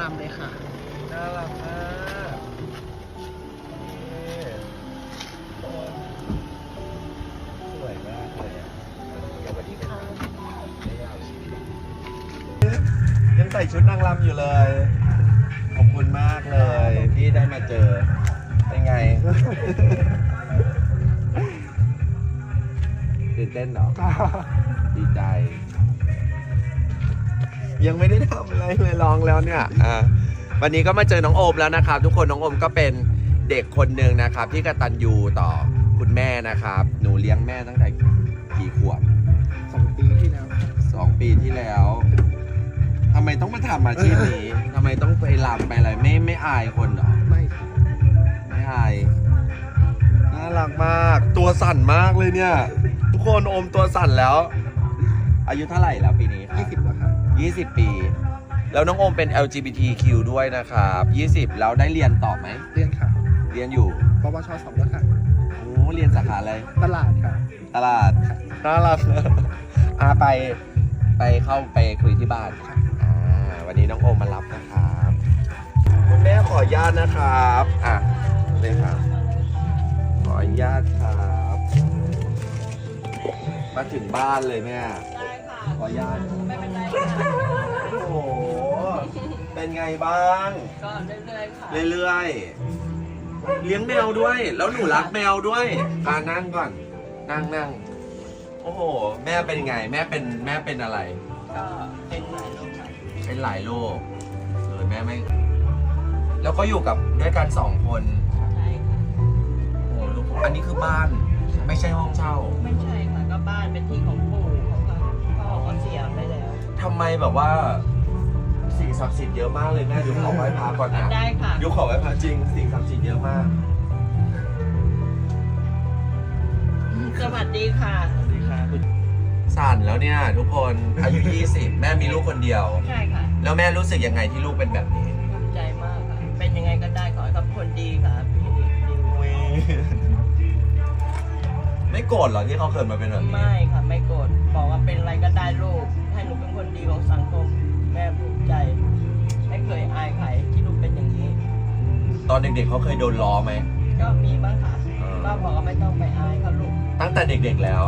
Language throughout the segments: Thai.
ลำเลยค่ะ องแล้วเนี่ยอ่าวันนี้ก็มาเจอน้องโอมแล้วนะครับ ทุกคนน้องโอมก็เป็นเด็กคนหนึ่งนะครับ ที่กตัญญูต่อคุณแม่นะครับ หนูเลี้ยงแม่ตั้งแต่กี่ขวบสองปีที่แล้วสองปีที่แล้วทำไมต้องมาทำอาชีพนี้ทำไมต้องไปลำไปอะไรไม่ไม่อายคนเหรอไม่ค่ะไม่อายน่ารักมาก ตัวสั่นมากเลยเนี่ย ทุกคนโอมตัวสั่นแล้ว อายุเท่าไหร่แล้วปีนี้ครับยี่สิบแล้วค่ะ20 ปี แล้วน้องโอมเป็น LGBTQ ด้วยนะครับ20 แล้วได้เรียนต่อไหม เรียนค่ะเรียนอยู่ปวชสองแล้วค่ะ โอ้เรียนสาขาอะไร ตลาดค่ะ ตลาดน่ารักอาไปไปเข้าไปคุยที่บ้านอ่าวันนี้น้องโอมมารับนะครับ คุณแม่ขออนุญาตนะครับ อะเลยครับ ขออนุญาตครับ มาถึงบ้านเลยแม่ ได้ค่ะขออนุญาต ไม่เป็นไรค่ะโอ้โห เป็นไงบ้าง ก็เรื่อยๆค่ะ เรื่อยๆ เลี้ยงแมวด้วย แล้วหนูรักแมวด้วยอ่านั่งก่อน นั่งนั่งโอ้โห แม่เป็นไง แม่เป็นแม่เป็นอะไร ก็เป็นหลายโรคค่ะเป็นหลายโรคเออแม่ไม่ แล้วก็อยู่กับด้วยกันสองคนใช่ค่ะ โอ้โหลูกอันนี้คือบ้าน ไม่ใช่ห้องเช่า ไม่ใช่ค่ะก็บ้านเป็นที่ของปู่เขาค่ะพ่อเขาเสียไปแล้วทำไมแบบว่า สิ่งศักดิ์สิทธิ์เยอะมากเลยแม่เดี๋ยวขอไหว้พระก่อนนะได้ค่ะ เดี๋ยวขอไหว้พระจริง สิ่งศักดิ์สิทธิ์เยอะมาก สวัสดีค่ะสั่นแล้วเนี่ย ทุกคนอายุ20 แม่มีลูกคนเดียว ใช่ค่ะ แล้วแม่รู้สึกยังไงที่ลูกเป็นแบบนี้ภูมิใจมากค่ะ เป็นยังไงก็ได้ขอให้เขาเป็นคนดีค่ะพี่ดิวไม่โกรธเหรอที่เขาเคยมาเป็นแบบนี้ ไม่ค่ะ ไม่โกรธบอกว่าเป็นอะไรก็ได้ลูกให้หนูเป็นคนดีของสังคมแม่ภูมิใจ ไม่เคยอายใครที่ลูกเป็นอย่างนี้ ตอนเด็กๆเขาเคยโดนล้อไหม ก็มีบ้างค่ะเออ ก็บอกว่าไม่ต้องไปอายเขาลูก ตั้งแต่เด็กๆแล้ว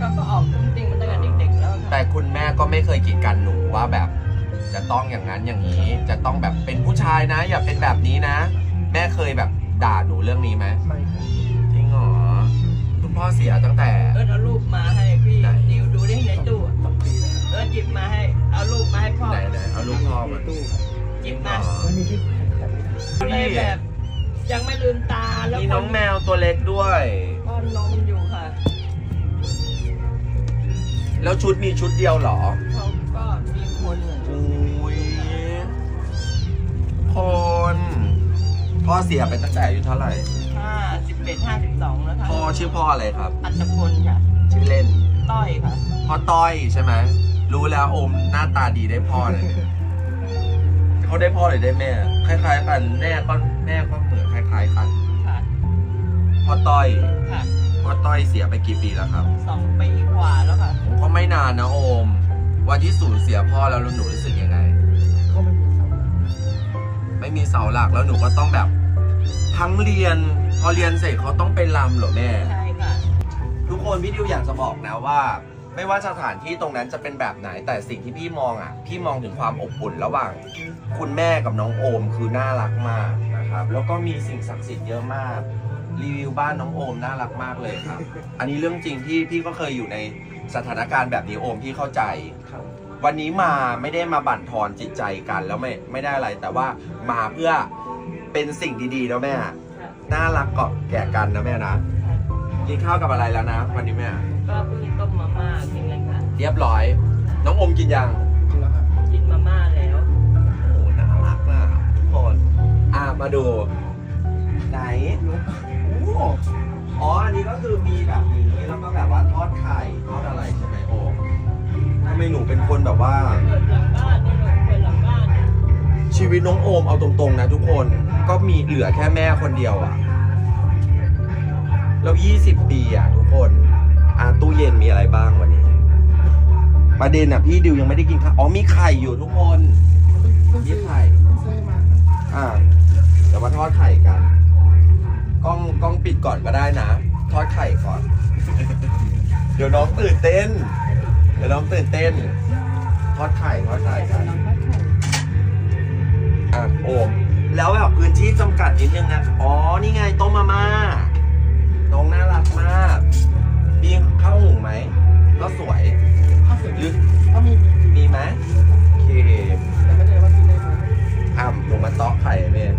ก็ก็ออกจริงๆมันตั้งแต่เด็กๆแล้วค่ะแต่คุณแม่ก็ไม่เคยกีดกันหนูว่าแบบ จะต้องอย่างนั้นอย่างนี้ จะต้องแบบเป็นผู้ชายนะ อย่าเป็นแบบนี้นะ แม่เคยแบบด่าหนูเรื่องนี้ไหมไม่ค่ะจริงเหรอคุณพ่อเสียตั้งแต่ เอิร์ธเอารูปมาให้พี่ไหนดิวดูดิในตู้ สองปีแล้วค่ะเอิร์ธหยิบมาให้ เอารูปมาให้พ่อไหนไหนเอาลูกพ่อมาตู้ค่ะหยิบเหรมาอไม่มีที่แข่งขันเลยในแบบยังไม่ลืมตาแล้วมีน้องแมวตัวเล็กด้วยป้อนนมอยู่ค่ะ แล้วชุดมีชุดเดียวเหรอเขาก็มีคนเหมือนอุ้ยคนพ่อเสียไปตั้งแต่อายุเท่าไหร่ห้าสิบเอ็ดห้าสิบสองแล้วค่ะพ่อชื่อพ่ออะไรครับอัตพลค่ะชื่อเล่นต้อยค่ะพ่อต้อยใช่ไหม รู้แล้วโอมหน้าตาดีได้พ่อเลยเขาได้พ่อหรือได้แม่ คล้าย ๆ กันแม่ก็แม่ก็เหมือนคล้าย ๆ กันค่ะ พ่อต้อยค่ะพ่อต้อยเสียไปกี่ปีแล้วครับ สองปีกว่าแล้วค่ะ ผมก็ไม่นานนะโอม วันที่สูญเสียพ่อแล้วหนูรู้สึกยังไง ก็ไม่มีเสาหลักไม่มีเสาหลักแล้วหนูก็ต้องแบบ ทั้งเรียน พอเรียนเสร็จเขาต้องไปรำเหรอแม่ ใช่ค่ะ ทุกคนพี่ดิวอยากจะบอกนะว่า ไม่ว่าสถานที่ตรงนั้นจะเป็นแบบไหนแต่สิ่งที่พี่มองอะ พี่มองถึงความอบอุ่นระหว่าง คุณแม่กับน้องโอมคือน่ารักมากนะครับ แล้วก็มีสิ่งศักดิ์สิทธิ์เยอะมาก รีวิวบ้านน้องโอมน่ารักมากเลยครับ อันนี้เรื่องจริงที่พี่ก็เคยอยู่ในสถานการณ์แบบนี้โอมพี่เข้าใจครับวันนี้มาไม่ได้มาบั่นทอนจิตใจกันแล้วไม่ไม่ได้อะไร แต่ว่ามาเพื่อเป็นสิ่งดีๆนะแม่ค่ะน่ารักเกาะแก่กันนะแม่นะกินข้าวกับอะไรแล้วนะ วันนี้แม่ก็ เรียบร้อย น้องอมกินยังจริงแล้วค่ะกินมาม่าแล้วโอ้โหน่ารักมากทุกคนอะมาดู ไหนโอ้อ๋อ อันนี้ก็คือมีแบบนี้แล้วก็แบบว่าทอดไข่ทอดอะไรใช่ไหมโอมทำไมหนูเป็นคนแบบว่า เปิดหลังบ้านนี่ลูกเปิดหลังบ้านชีวิตน้องโอมเอาตรงๆนะทุกคนก็มีเหลือแค่แม่คนเดียวอะแล้ว 20 ปีอะทุกคน ประเด็นอะพี่ดิวยังไม่ได้กินข้าวอ๋อมีไข่อยู่ทุกคน มีไข่แซ่อดไข่กัน กล้องกล้องปิดก่อนก็ได้นะ ทอดไข่ก่อน เดี๋ยวน้องตื่นเต้น เดี๋ยวน้องตื่นเต้น ทอดไข่ทอดไข่กันอะโอมแล้วแบบพื้นที่จำกัดนิดนึงนะ อ๋อ นี่ไงต้มมาม่า น้องน่ารักมากมีข้าวหุงไหม ก็สวย หรือถ้ามีมีไหมโอเคแต่ไม่ได้ว่ากินได้ไหมอ่ำลงมาเตาะไข่เมน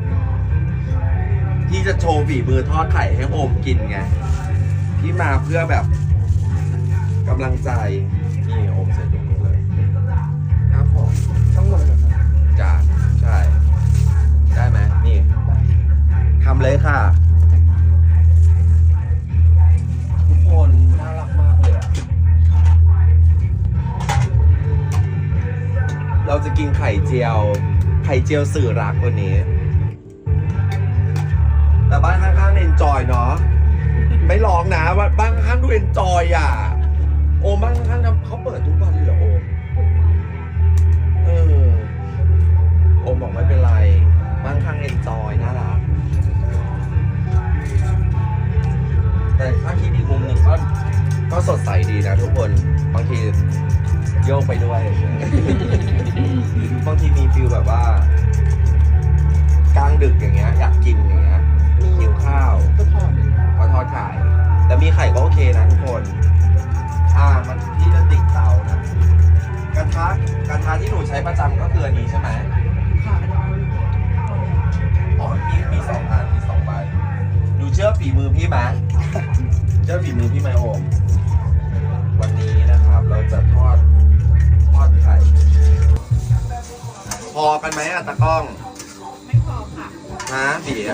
ที่จะโชว์ฝีมือทอดไข่ให้โอมกินไงที่มาเพื่อแบบกำลังใจนี่โอมเสร็จตรงนี้เลยครับผมทั้งหมดเลยเหรอครับจานใช่ ได้ไหมนี่ทำเลยค่ะ กินไข่เจียว ไข่เจียวสื่อรักวันนี้ แต่บ้านข้างๆเอนจอยเนาะไม่ร้องนะว่าบ้านข้างๆดูเอนจอยอะ โอมบ้านข้างๆเขาเปิดทุกวันเลยเหรอโอเออโอมบอกไม่เป็นไร บ้านข้างเอนจอยน่ารักแต่ถ้าคิดอีกมุมหนึ่งก็ก็สดใสดีนะทุกคนบางที โยกไปด้วย บางทีมีฟิลแบบว่ากลางดึกอย่างเงี้ยอยากกินอย่างเงี้ยหิวข้าวก็ทอดเลยก็ทอดไข่แต่มีไข่ก็โอเคนะทุกคน อ่ามันที่จะติดเตานะกระทะกระทะที่หนูใช้ประจำก็คืออันนี้ใช่ไหมค่ะอ๋อมีมีสองอันมีสองใบหนูเชื่อฝีมือพี่ไหมเชื่อฝีมือพี่ไหมโอมวันนี้นะครับ เราจะทอด พอกันไหมอะตะกล้อง ไม่พอค่ะฮะบีเดี๋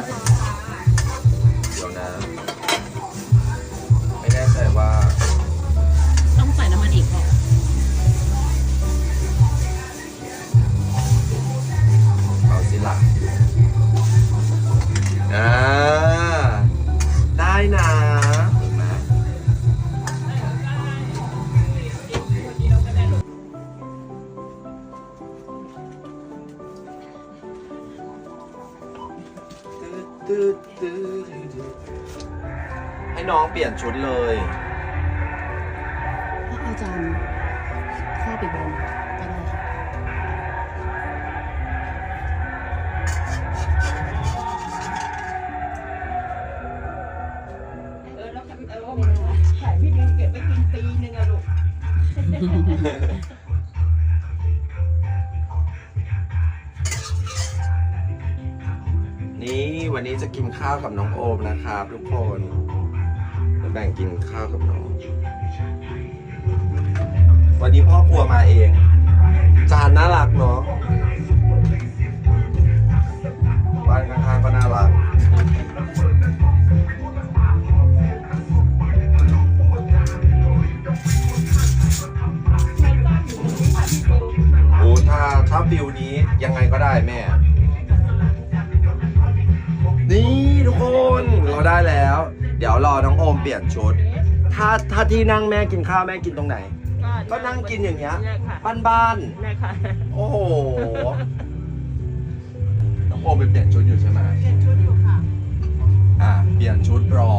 นี่วันนี้จะกินข้าวกับน้องโอมนะครับทุกคนจะแบ่งกินข้าวกับน้อง วันนี้พ่อครัวมาเอง จานน่ารักเนาะ นี่ทุกคนเราได้แล้ว เดี๋ยวรอน้องโอมเปลี่ยนชุด ถ้าถ้าที่นั่งแม่กินข้าวแม่กินตรงไหน ก็นั่งกินอย่างเงี้ยเนี่ยค่ะบ้านบ้านเนี่ยค่ะๆโอ้โหน้องโอมไปเปลี่ยนชุดอยู่ใช่ไหมเปลี่ยนชุดอยู่ค่ะ อ่าเปลี่ยนชุดรอ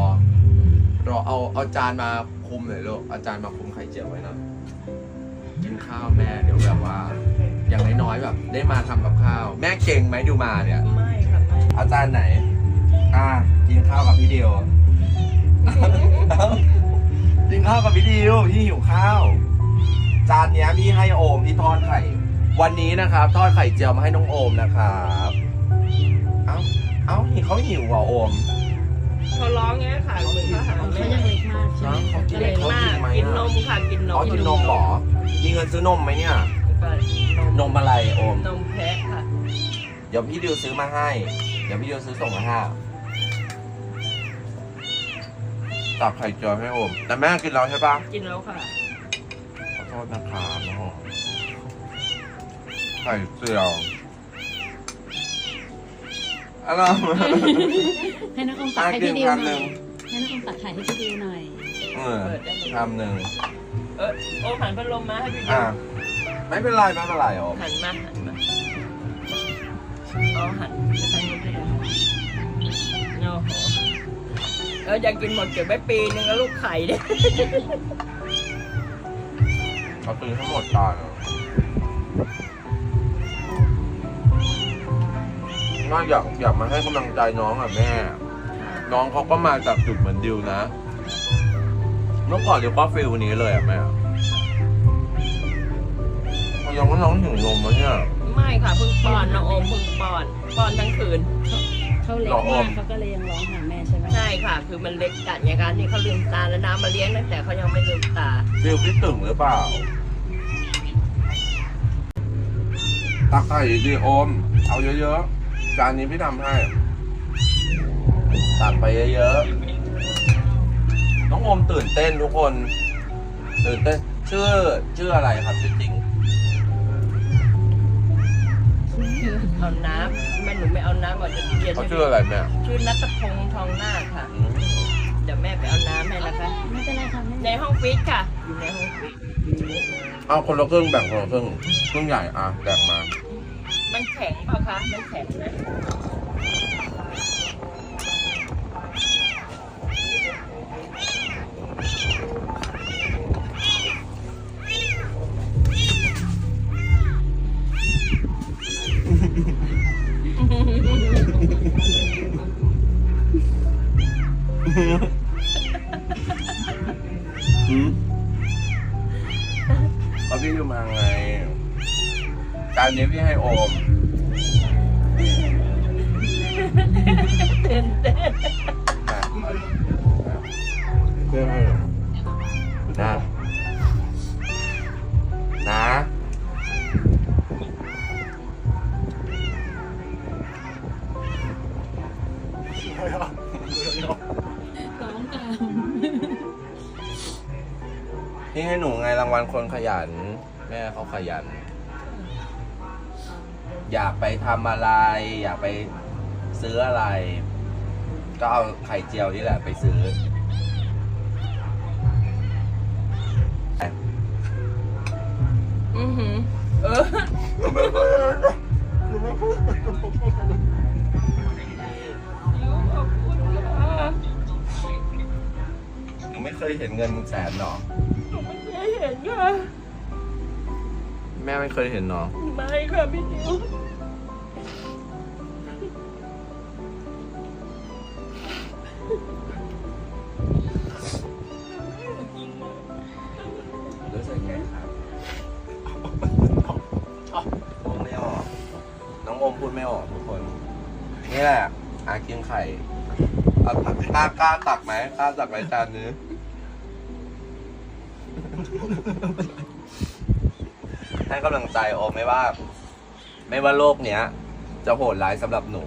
รอเอาเอาจานมาคุมหน่อยลูกเอาจารย์มาคุมไข่เจียวไว้หน่อยกินข้าวแม่เดี๋ยวแบบว่า อย่างน้อยๆแบบ ได้มาทำกับข้าว แม่เก่งไหมดูมาเนี่ย ไม่ค่ะไม่ อาจารย์ไหน อ่ากินข้าวกับพี่เดียวกินข้าวกับพี่ดิวพี่หิวข้าว จานเนี้ยพี่ให้โอมที่ทอดไข่ วันนี้นะครับ ทอดไข่เจียวมาให้น้องโอมนะครับเอ้าเอ้านี่เขาหิวเหรอโอมเขาร้องเงี้ยค่ะเหมือนเขาหาเขาแม่ยังเล็กมากใช่ไหมเขากินก็เลยเล็กมากเขากินไหมอะกินนมค่ะ กินนมอ๋อกินนมเหรอมีเงินซื้อนมไหมเนี่ยก็นมนมอะไรโอม นมแพะค่ะ เดี๋ยวพี่ดิวซื้อมาให้ เดี๋ยวพี่ดิวซื้อส่งมาให้ ตักไข่เจียวให้โอมแต่แม่กินแล้วใช่ปะกินแล้วค่ะ ขอโทษนะครับน้องไข่เจียวอะไรให้น้องอมตักให้พี่ดิวอะหเดี๋น่ยวอยทำหนึ่งให้น้องอมตักไข่ให้พี่ดิวหน่อยเออทำหนึ่งเออโอ้หันพัดลมมาให้พี่ดิอะวไม่เป็นไรไม่เป็นไรโอมหันมาหันมาเอาหันไปทางนู้นก็ได้ เอออยากกินหมดเก็บไว้ปีนึงแล้วลูกไข่เนี่ยเขาซื้อทั้งหมดตอนน่าอยากอยากมาให้กำลังใจน้องอะแม่ น้องเขาก็มาจากจุดเหมือนดิวนะเมื่อก่อนดิวก็ฟิลนี้เลยอะแม่ยังว่าน้องหิวนมแล้วเนี่ย ไม่ค่ะเพิ่งป้อนน้องโอมเพิ่งป้อนป้อนทั้งคืนเขาเล็กหรออมากมเขาก็เลยยังร้องหาแม่ใช่ไหมใช่ค่ะ คือมันเล็กกัดไงคะนี่เขาลืมตาแล้วน้ำมาเลี้ยงตั้งแต่เขายังไม่ลืมตาฟิลพี่ตึงหรือเปล่า ตักไข่ดีโอม เอาเยอะๆ จานนี้พี่ทำให้ ตักไปเยอะๆ น้องโอมตื่นเต้นทุกคน ตื่นเต้น ชื่อ ชื่ออะไรครับชื่อจริงเอาน้ำแม่หนูไม่เอาน้ำอาจจะเย็นเขาชื่ออะไรแม่ชื่อนัทพงษ์ทองนาคค่ะ อืมเดี๋ยวแม่ไปเอาน้ำให้นะคะ ไม่เป็นไรค่ะแม่ ในห้องฟิตค่ะ อยู่ในห้องฟิตเอาคนละครึ่งแบ่งคนละครึ่งครึ่งใหญ่อะแบ่งมา มันแข็งเปล่าคะ มันแข็งนะ ยัน แม่เขาขยัน อยากไปทำอะไร อยากไปซื้ออะไร ก็เอาไข่เจียวนี่แหละไปซื้อ อือหือ เออหนูไม่เคยเห็นเงินแสนหรอไม่เห็นค่ะแม่ไม่เคยเห็นหรอไม่ค่ะพี่ดิวรู้สึกไงครับพูดไม่ออกน้องโอมพูดไม่ออกทุกคน นี่แหละอากินไข่เอาตักกล้ากล้าตักไหมกล้าตักไหมจานนี้ ให้กำลังใจโอมไม่ว่า ไม่ว่าโลกเนี้ย จะโหดร้ายสำหรับหนู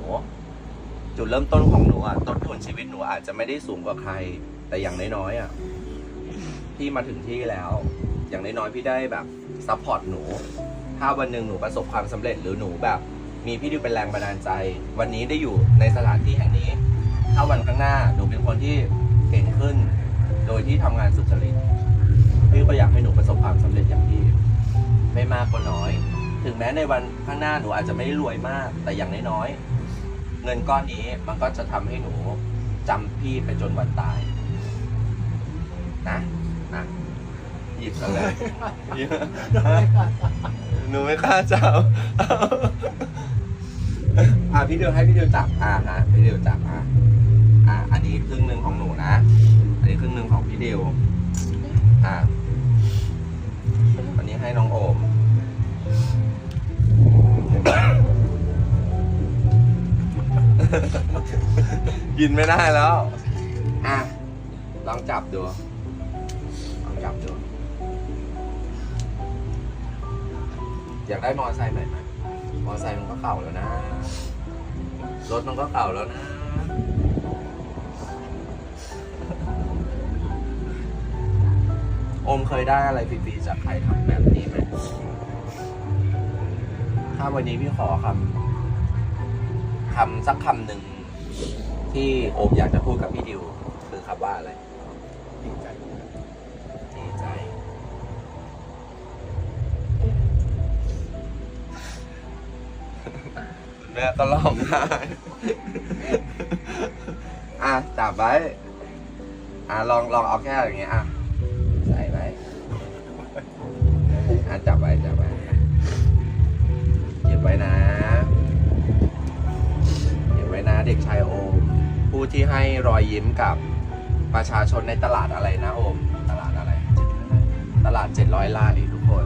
จุดเริ่มต้นของหนูอะต้นทุนชีวิตหนูอาจจะไม่ได้สูงกว่าใคร แต่อย่างน้อยๆอะพี่มาถึงที่แล้ว อย่างน้อยๆพี่ได้แบบซัพพอร์ตหนู ถ้าวันหนึ่งหนูประสบความสำเร็จหรือหนูแบบ มีพี่ดิวเป็นแรงบันดาลใจ วันนี้ได้อยู่ในสถานที่แห่งนี้ ถ้าวันข้างหน้าหนูเป็นคนที่เก่งขึ้น โดยที่ทำงานสุจริตพี่ก็อยากให้หนูประสบความสำเร็จอย่างพี่ ไม่มากก็น้อย ถึงแม้ในวันข้างหน้าหนูอาจจะไม่ได้รวยมาก แต่อย่างน้อยๆเงินก้อนนี้มันก็จะทำให้หนูจำพี่ไปจนวันตาย นะนะหยิบกันเลยหนูไม่กล้าจับอะพี่เดียวให้พี่เดียวจับอะนะพี่เดียวจับอะอะอันนี้ครึ่งหนึ่งของหนูนะ อันนี้ครึ่งหนึ่งของพี่เดียวอะ ให้น้องโอม กินไม่ได้แล้ว อะ ลองจับดู ลองจับดู อยากได้มอไซค์ใหม่ไหมมอไซค์มันก็เก่าแล้วนะ รถมันก็เก่าแล้วนะ โอมเคยได้อะไรฟรีๆจากใครทำแบบนี้ไหมถ้าวันนี้พี่ขอคำคำสักคำหนึ่งที่โอมอยากจะพูดกับพี่ดิว คือคำว่าอะไรดีใจดีใจ แม่ก็ร้องไห้อะจับไว้ อะลองลองเอาแค่อย่างเงี้ยอะ จับไว้จับไว้เก็บไว้นะเก็บไว้นะเด็กชายโอม ผู้ที่ให้รอยยิ้มกับประชาชนในตลาดอะไรนะโอม ตลาดอะไร ตลาดเจ็ดร้อยไร่ทุกคน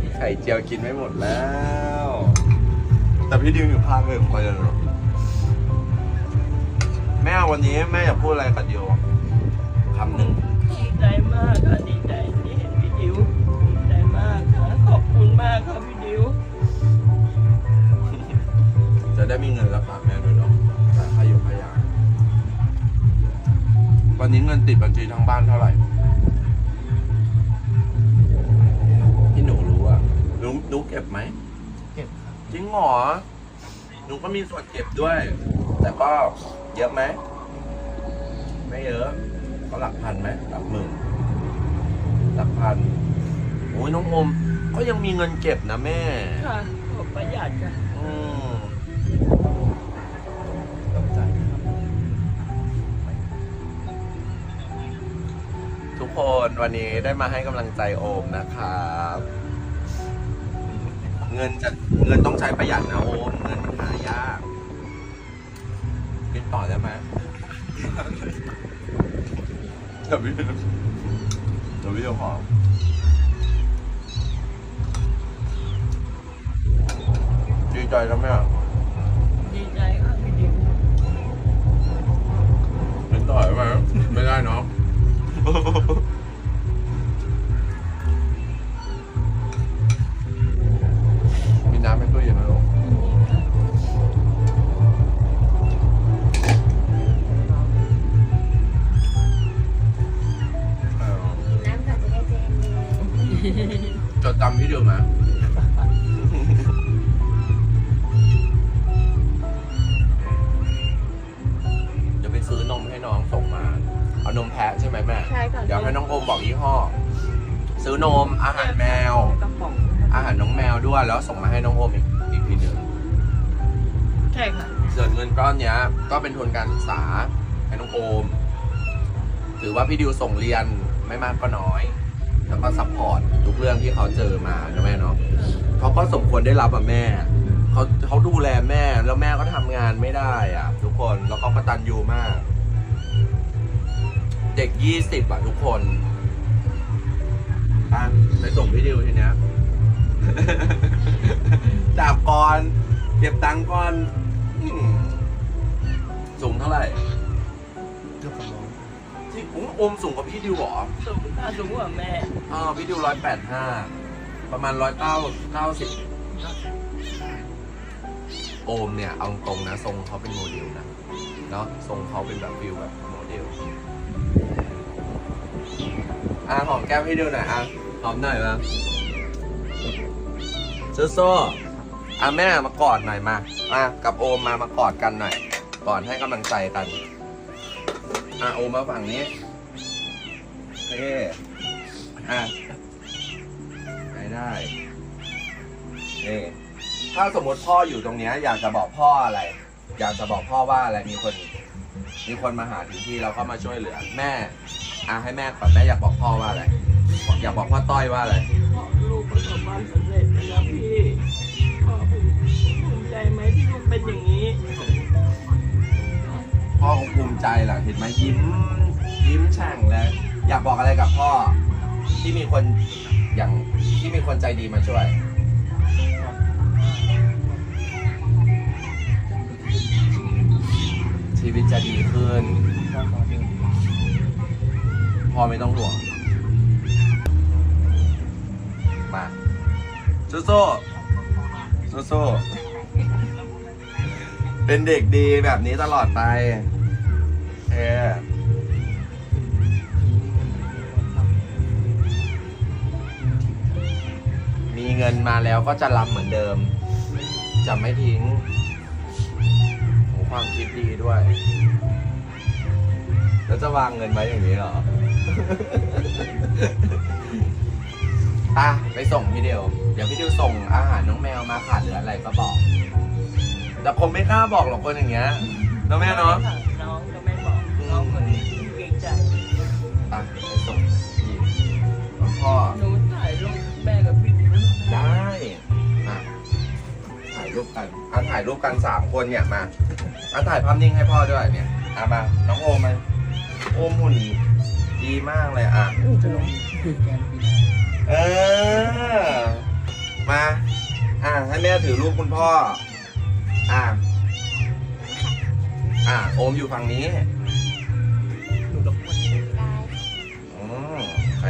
มีไข่เจียวกินไม่หมดแล้ว แต่พี่ดิวอยู่ภาคเลยผมก็จะรู้แม่วันนี้แม่อยากพูดอะไรกับดิวคำหนึ่งดีใจมากค่ะดีใจ มากค่ะพี่ดิวจะได้มีเงินรักษาแม่ด้วยเนาะแต่ค่าอยู่ค่ายาวันนี้เงินติดบัญชีทั้งบ้านเท่าไหร่พี่หนูรู้อะรู้รู้เก็บไหม เก็บครับจริงเหรอหนูก็มีส่วนเก็บด้วย แต่ก็เยอะไหม ไม่เยอะก็หลักพันไหมหลักหมื่นหลักพันโอ้ยน้องโอม ก็ยังมีเงินเก็บนะแม่ ค่ะผมประหยัดค่ะอืมทุกคนวันนี้ได้มาให้กำลังใจโอมนะครับ เงินจะเงินต้องใช้ประหยัดนะโอม เงินมันหายากกินต่อได้ไหมเดี๋ยวพี่เดี๋ยวพี่จะขอ ดีใจนะแม่ดีใจค่ะพี่ดิวกินต่อได้ไหมไม่ได้เนาะ ซื้อนมอาหารแมว กระป๋องอาหารน้องแมวด้วยแล้วส่งมาให้น้องโอมอีกอีกทีหนึ่งใช่ค่ะส่วนเงินก้อนเนี้ย ก็เป็นทุนการศึกษาให้น้องโอม ถือว่าพี่ดิวส่งเรียนไม่มากก็น้อย แล้วก็ซัพพอร์ตทุกเรื่องที่เขาเจอมานะแม่เนาะเขาก็สมควรได้รับอะแม่เขาเขาดูแลแม่แล้วแม่ก็ทำงานไม่ได้อะ ทุกคนแล้วเขากตัญญูมาก เด็กยี่สิบอะทุกคน อะไปส่งพี่ดิวทีเนี้ยจับก่อนเก็บตังค์ก่อนอืมสูงเท่าไหร่เกือบสองร้อยที่อุ้มอมสูงกว่าพี่ดิวเหรอสูงค่าสูงกว่าแม่อ่าพี่ดิวร้อยแปดห้าประมาณร้อยเก้าเก้าสิบโอมเนี่ยเอาตรงนะทรงเขาเป็นโมเดลนะเนาะทรงเขาเป็นแบบฟิลแบบโมเดลอะหอมแก้มพี่ดิวหน่อยอะ หอมหน่อยมาโซโซอะแม่มากอดหน่อยมาอะกับโอมมามากอดกันหน่อยกอดให้กำลังใจกันอะโอมมาฝั่งนี้โอเคอะไปได้นี่ถ้าสมมติพ่ออยู่ตรงเนี้ย อยากจะบอกพ่ออะไร อยากจะบอกพ่อว่าอะไรมีคน มีคนมาหาถึงที่เราก็มาช่วยเหลือ แม่อะให้แม่ก่อนแม่อยากบอกพ่อว่าอะไร อยากบอกพ่อต้อยว่าอะไรพ่อลูกประสบความสำเร็จนะพี่พ่อภูมิใจไหมที่ลูกเป็นอย่างนี้ พ่อคงภูมิใจแหละเห็นไหมยิ้ม ยิ้มแฉ่งเลยอยากบอกอะไรกับพ่อที่มีคนอย่างที่มีคนใจดีมาช่วย ชีวิตจะดีขึ้นก็ขอเดินพ่อไม่ต้องห่วง สู้สู้สู้สู้เป็นเด็กดีแบบนี้ตลอดไปเออมีเงินมาแล้วก็จะรับเหมือนเดิม จะไม่ทิ้งโหความคิดดีด้วย แล้วจะวางเงินไว้อย่างนี้เหรอ ป้ไปส่งพี่เดียว เดี๋ยวพี่เดียวส่งอาหารน้องแมวมาขาดหรืออะไรก็บอก แต่ผมไม่กล้าบอกหรอกคนอย่างเงี้ยน้องแม่เนาะน้องน้องแม่บอกน้องคนนี้เกรงใจไปส่งพี่แถ่ายรูปแม่กับพี่ได้อถ่ายรูปกันอะถ่ายรูปกันสามคนเนี่ยมาอันถ่ายภาพนิ่งให้พ่อด้วยเนี่ยอ่มา น้องโอมมาโอมหุ่นดีมากเลยอะจะลงผิดกนปีห เออ มา อะให้แม่ถือรูปคุณพ่อ อะอะโอมอยู่ฝั่งนี้หนูรบกได้อืมโอเค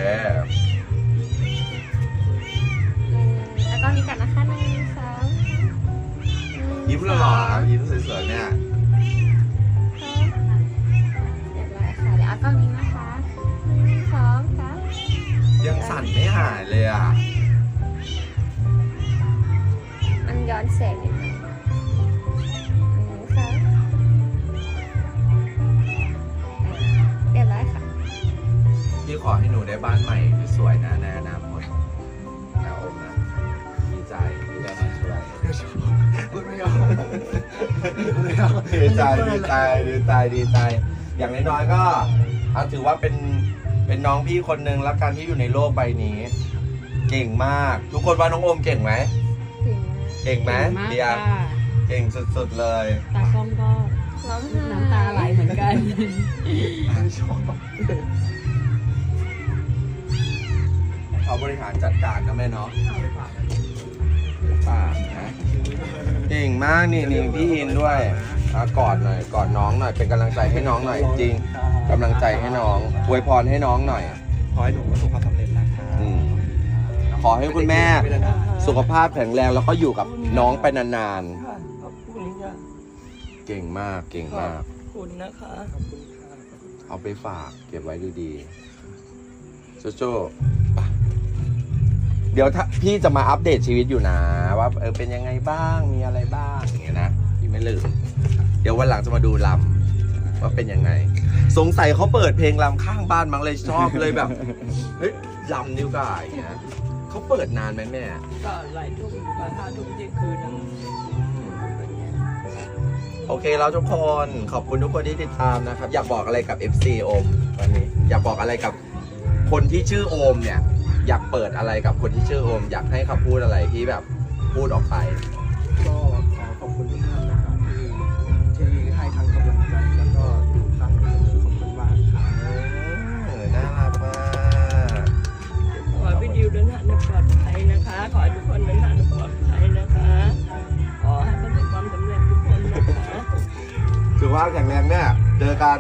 แล้วก็มีกันนะคะหนึ่งสองยิ้มหล่อๆยิ้มสวยๆเนี่ย เรียบร้อยค่ะเดี๋ยวเอากล้องนี้นะคะหนึ่งสอง ยังสั่นไม่หายเลยอะ มันย้อนแสงนิดนึงหนึ่งสองเรียบร้อยค่ะ พี่ขอให้หนูได้บ้านใหม่สวยๆนะในอนาคตนะโอมนะดีใจที่ได้มาช่วยพูดไม่ออกพูดไม่ออกดีใจดีใจดีใจดีใจ อย่างน้อยๆก็เอาถือว่าเป็น เป็นน้องพี่คนหนึ่งแล้วกันที่อยู่ในโลกใบนี้ เก่งมาก ทุกคนว่าน้องโอมเก่งไหมเก่งมากเก่งไหมเก่งมากเดียค่ะเก่งสุดๆเลยตากล้องก็ร้องไห้น้ำตาไหลเหมือนกันชอบเขาบริหารจัดการนะแม่เนาะป่านะเก่งมากนี่นี่พี่อินด้วย อ่ะกอดหน่อยกอดน้องหน่อยเป็นกำลังใจให้น้องหน่อยจริงกำลังใจให้น้องอวยพรให้น้องหน่อย ขอให้หนูประสบความสำเร็จนะคะอืม ขอให้คุณแม่ สุขภาพแข็งแรงแล้วก็อยู่กับน้องไปนานค่ะขอบคุณค่ะๆ เก่งมากเก่งมาก ขอบคุณนะคะขอบคุณค่ะ เอาไปฝากเก็บไว้ดีๆโจ้ๆไปเดี๋ยวถ้าพี่จะมาอัปเดตชีวิตอยู่นะ ว่าเออเป็นยังไงบ้างมีอะไรบ้างอย่างเงี้ยนะพี่ ไม่ลืม เดี๋ยววันหลังจะมาดูลำว่าเป็นยังไง สงสัยเขาเปิดเพลงลำข้างบ้านมั้งเลยชอบเลยแบบ เฮ้ยลำนิ้วก่ายอย่างเงี้ยเขาเปิดนานไหมแม่ ก็หลายทุ่มกว่าห้าทุ่มเที่ยงคืนนะโอเคแล้วทุกคนขอบคุณทุกคนที่ติดตามนะครับ อยากบอกอะไรกับ FC โอมวันนี้ อยากบอกอะไรกับคนที่ชื่อโอมเนี่ย อยากเปิดอะไรกับคนที่ชื่อโอม อยากให้เขาพูดอะไรที่แบบพูดออกไป ก็านปลอดภัยนะคะ ขอให้ทุกคนเดินทางปลอดภัยนะคะ ขอให้ประสบความสำเร็จทุกคนนะคะถือว่าแข็งแรงเนี่ยเจอกัน